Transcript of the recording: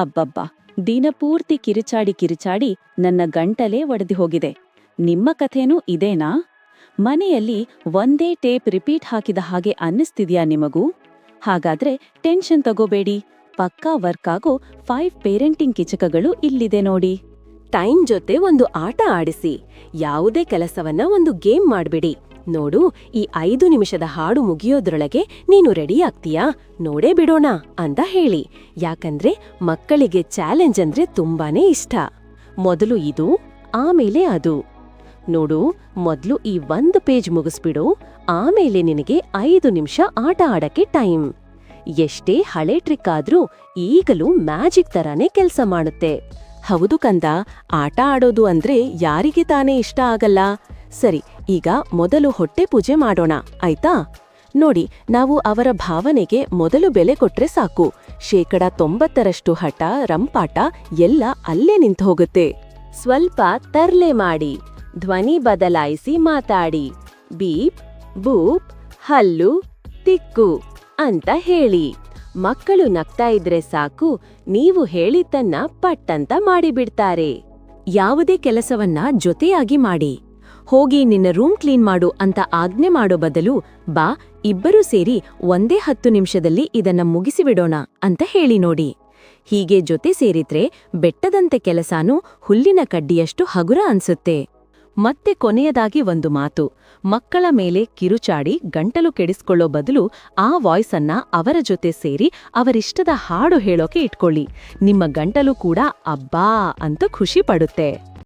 ಅಬ್ಬಬ್ಬಾ ದಿನಪೂರ್ತಿ ಕಿರಿಚಾಡಿ ಕಿರಿಚಾಡಿ ನನ್ನ ಗಂಟಲೇ ಒಡೆದು ಹೋಗಿದೆ. ನಿಮ್ಮ ಕಥೆನೂ ಇದೇನಾ? ಮನೆಯಲ್ಲಿ ಒಂದೇ ಟೇಪ್ ರಿಪೀಟ್ ಹಾಕಿದ ಹಾಗೆ ಅನ್ನಿಸ್ತಿದ್ಯಾ ನಿಮಗೂ? ಹಾಗಾದ್ರೆ ಟೆನ್ಷನ್ ತಗೋಬೇಡಿ. ಪಕ್ಕಾ ವರ್ಕ್ ಆಗೋ ಫೈವ್ ಪೇರೆಂಟಿಂಗ್ ಕಿಚಕಗಳು ಇಲ್ಲಿದೆ ನೋಡಿ. ಟೈಮ್ ಜೊತೆ ಒಂದು ಆಟ ಆಡಿಸಿ. ಯಾವುದೇ ಕೆಲಸವನ್ನ ಒಂದು ಗೇಮ್ ಮಾಡ್ಬಿಡಿ. ನೋಡು, ಈ ಐದು ನಿಮಿಷದ ಹಾಡು ಮುಗಿಯೋದ್ರೊಳಗೆ ನೀನು ರೆಡಿ ಆಗ್ತೀಯಾ? ನೋಡೇ ಬಿಡೋಣ ಅಂತ ಹೇಳಿ. ಯಾಕಂದ್ರೆ ಮಕ್ಕಳಿಗೆ ಚಾಲೆಂಜ್ ಅಂದ್ರೆ ತುಂಬಾನೇ ಇಷ್ಟ. ಮೊದಲು ಇದು, ಆಮೇಲೆ ಅದು. ನೋಡು, ಮೊದ್ಲು ಈ ಒಂದು ಪೇಜ್ ಮುಗಿಸ್ಬಿಡು, ಆಮೇಲೆ ನಿನಗೆ ಐದು ನಿಮಿಷ ಆಟ ಆಡಕ್ಕೆ ಟೈಮ್ ಎಷ್ಟೇ ಹಳೆ ಟ್ರಿಕ್ ಆದ್ರೂ ಈಗಲೂ ಮ್ಯಾಜಿಕ್ ತರಾನೇ ಕೆಲಸ ಮಾಡುತ್ತೆ. ಹೌದು ಕಂದ, ಆಟ ಆಡೋದು ಅಂದ್ರೆ ಯಾರಿಗೆ ತಾನೇ ಇಷ್ಟ ಆಗಲ್ಲ? ಸರಿ, ಈಗ ಮೊದಲು ಹೊಟ್ಟೆ ಪೂಜೆ ಮಾಡೋಣ, ಆಯ್ತಾ? ನೋಡಿ, ನಾವು ಅವರ ಭಾವನೆಗೆ ಮೊದಲು ಬೆಲೆ ಕೊಟ್ರೆ ಸಾಕು. ಶೇಕಡ ತೊಂಬತ್ತರಷ್ಟು ಹಠ, ರಂಪಾಟ ಎಲ್ಲ ಅಲ್ಲೇ ನಿಂತು ಹೋಗುತ್ತೆ. ಸ್ವಲ್ಪ ತರ್ಲೆ ಮಾಡಿ, ಧ್ವನಿ ಬದಲಾಯಿಸಿ ಮಾತಾಡಿ. ಬೀಪ್, ಬೂಪ್, ಹಲ್ಲು, ತಿಕ್ಕು ಅಂತ ಹೇಳಿ. ಮಕ್ಕಳು ನಗ್ತಾ ಇದ್ರೆ ಸಾಕು, ನೀವು ಹೇಳಿದ್ದನ್ನ ಪಟ್ಟಂತ ಮಾಡಿಬಿಡ್ತಾರೆ. ಯಾವುದೇ ಕೆಲಸವನ್ನ ಜೊತೆಯಾಗಿ ಮಾಡಿ. ಹೋಗಿ ನಿನ್ನ ರೂಮ್ ಕ್ಲೀನ್ ಮಾಡು ಅಂತ ಆಜ್ಞೆ ಮಾಡೋ ಬದಲು ಬಾ, ಇಬ್ಬರೂ ಸೇರಿ ಒಂದೇ ಹತ್ತು ನಿಮಿಷದಲ್ಲಿ ಇದನ್ನ ಮುಗಿಸಿಬಿಡೋಣ ಅಂತ ಹೇಳಿ ನೋಡಿ. ಹೀಗೆ ಜೊತೆ ಸೇರಿದ್ರೆ ಬೆಟ್ಟದಂತೆ ಕೆಲಸಾನೂ ಹುಲ್ಲಿನ ಕಡ್ಡಿಯಷ್ಟು ಹಗುರ ಅನ್ಸುತ್ತೆ. ಮತ್ತೆ ಕೊನೆಯದಾಗಿ ಒಂದು ಮಾತು. ಮಕ್ಕಳ ಮೇಲೆ ಕಿರುಚಾಡಿ ಗಂಟಲು ಕೆಡಿಸ್ಕೊಳ್ಳೋ ಬದಲು ಆ ವಾಯ್ಸನ್ನ ಅವರ ಜೊತೆ ಸೇರಿ ಅವರಿಷ್ಟದ ಹಾಡು ಹೇಳೋಕೆ ಇಟ್ಕೊಳ್ಳಿ. ನಿಮ್ಮ ಗಂಟಲು ಕೂಡ ಅಬ್ಬಾ ಅಂತ ಖುಷಿ ಪಡುತ್ತೆ.